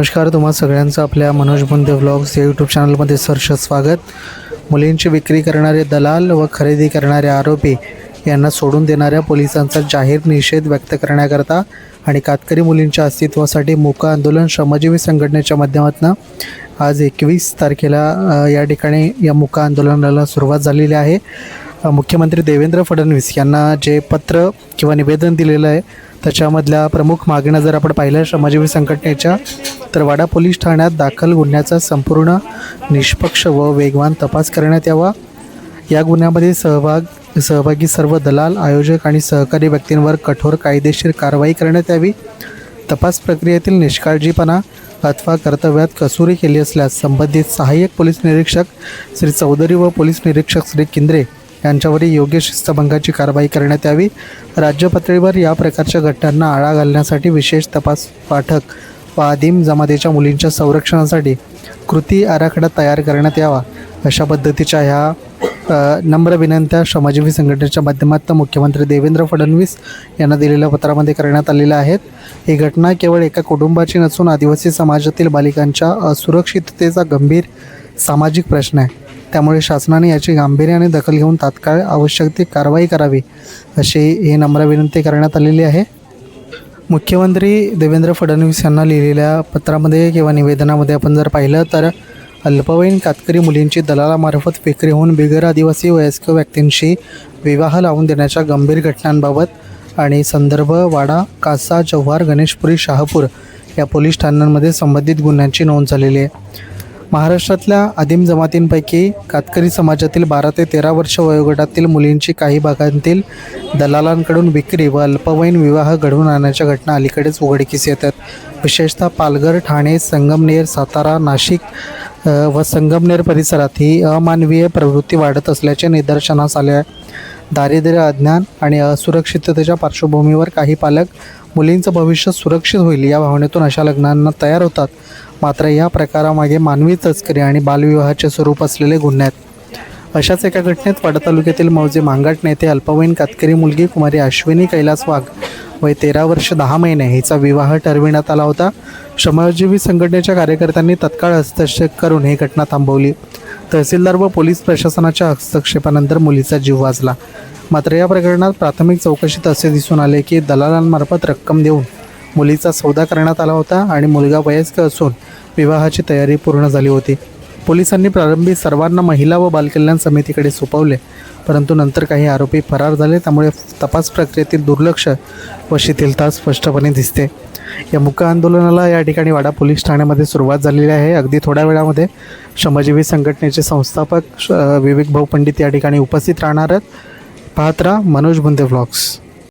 नमस्कार तुम्हा सगळ्यांचं आपल्या मनोज बुंदे व्लॉग्स या यूट्यूब चॅनलमध्ये सरस स्वागत. मुलींची विक्री करणारे दलाल व खरेदी करणारे आरोपी यांना सोडून देणाऱ्या पोलिसांचा जाहीर निषेध व्यक्त करण्याकरता आणि कातकरी मुलींच्या अस्तित्वासाठी मोकं आंदोलन श्रमजीवी संघटनेच्या माध्यमातून आज एकवीस तारखेला या ठिकाणी या मुका आंदोलनाला सुरुवात झालेली आहे. मुख्यमंत्री देवेंद्र फडणवीस यांना जे पत्र किंवा निवेदन दिलेलं आहे त्याच्यामधल्या प्रमुख मागण्या जर आपण पाहिल्या श्रमजीवी संघटनेच्या तर वाडा पोलीस ठाण्यात दाखल गुन्ह्याचा संपूर्ण निष्पक्ष व वेगवान तपास करण्यात यावा. या गुन्ह्यामध्ये सहभाग सहभागी सर्व दलाल आयोजक आणि सहकारी व्यक्तींवर कठोर कायदेशीर कारवाई करण्यात यावी. तपास प्रक्रियेतील निष्काळजीपणा अथवा कर्तव्यात कसुरी केली असल्यास संबंधित सहाय्यक पोलीस निरीक्षक श्री चौधरी व पोलीस निरीक्षक श्री किंद्रे यांच्यावरील योग्य शिस्तभंगाची कारवाई करण्यात यावी. राज्य पातळीवर या प्रकारच्या घटनांना आळा घालण्यासाठी विशेष तपास पाठक व आदिम जमातीच्या मुलींच्या संरक्षणासाठी कृती आराखडा तयार करण्यात यावा अशा पद्धतीच्या ह्या नम्र विनंत्या श्रमजीवी संघटनेच्या माध्यमातून मुख्यमंत्री देवेंद्र फडणवीस यांना दिलेल्या पत्रामध्ये करण्यात आलेल्या आहेत. ही घटना केवळ एका कुटुंबाची नसून आदिवासी समाजातील बालिकांच्या असुरक्षिततेचा गंभीर सामाजिक प्रश्न आहे. त्यामुळे शासनाने याची गांभीर्याने दखल घेऊन तात्काळ आवश्यक ती कारवाई करावी अशी ही नम्र विनंती करण्यात आलेली आहे. मुख्यमंत्री देवेंद्र फडणवीस यांना लिहिलेल्या पत्रामध्ये किंवा निवेदनामध्ये आपण जर पाहिलं तर अल्पवयीन कातकरी मुलींची दलालामार्फत विक्री होऊन बिगर आदिवासी वयस्क व्यक्तींशी विवाह लावून देण्याच्या गंभीर घटनांबाबत आणि संदर्भ वाडा कासा जव्हार गणेशपुरी शहापूर या पोलीस ठाण्यांमध्ये संबंधित गुन्ह्यांची नोंद झालेली आहे. महाराष्ट्रातल्या आदिम जमातींपैकी कातकरी समाजातील बारा ते तेरा वर्ष वयोगटातील मुलींची काही भागांतील दलालांकडून विक्री व अल्पवयीन विवाह घडवून आणण्याच्या घटना अलीकडेच उघडकीस येतात. विशेषतः पालघर ठाणे संगमनेर सातारा नाशिक व संगमनेर परिसरात ही अमानवीय प्रवृत्ती वाढत असल्याचे निदर्शनास आले आहे. दारिद्र्य अज्ञान आणि असुरक्षिततेच्या पार्श्वभूमीवर काही पालक मुलींचं भविष्य सुरक्षित होईल या भावनेतून अशा लग्नांना तयार होतात. मात्र या प्रकारामागे मानवी तस्करी आणि बालविवाहाचे स्वरूप असलेले गुन्हे आहेत. अशाच एका घटनेत वाडा तालुक्यातील मौजे मांगाट नेते अल्पवयीन कातकरी मुलगी कुमारी अश्विनी कैलास वाघ वय तेरा वर्ष दहा महिने हिचा विवाह ठरविण्यात आला होता. श्रमजीवी संघटनेच्या कार्यकर्त्यांनी तत्काळ हस्तक्षेप करून ही घटना थांबवली. तहसीलदार व पोलीस प्रशासनाच्या हस्तक्षेपानंतर मुलीचा जीव वाचला. मात्र या प्रकरणात प्राथमिक चौकशीत असे दिसून आले की दलालांमार्फत रक्कम देऊन मुलीचा सौदा करण्यात आला होता आणि मुलगा वयस्क असून विवाहाची तयारी पूर्ण झाली होती. पोलिसांनी प्रारंभी सर्वांना महिला व बालकल्याण समितीकडे सोपवले परंतु नंतर काही आरोपी फरार झाले त्यामुळे तपास प्रक्रियेतील दुर्लक्ष व शिथिलता स्पष्टपणे दिसते. या मुक आंदोलनाला या ठिकाणी वाडा पोलीस ठाण्यामध्ये सुरुवात झालेली आहे. अगदी थोड्या वेळामध्ये श्रमजीवी संघटनेचे संस्थापक श- विवेक भाऊ पंडित या ठिकाणी उपस्थित राहणार आहेत. पाहत राहा मनोज बुंदे ब्लॉग्स.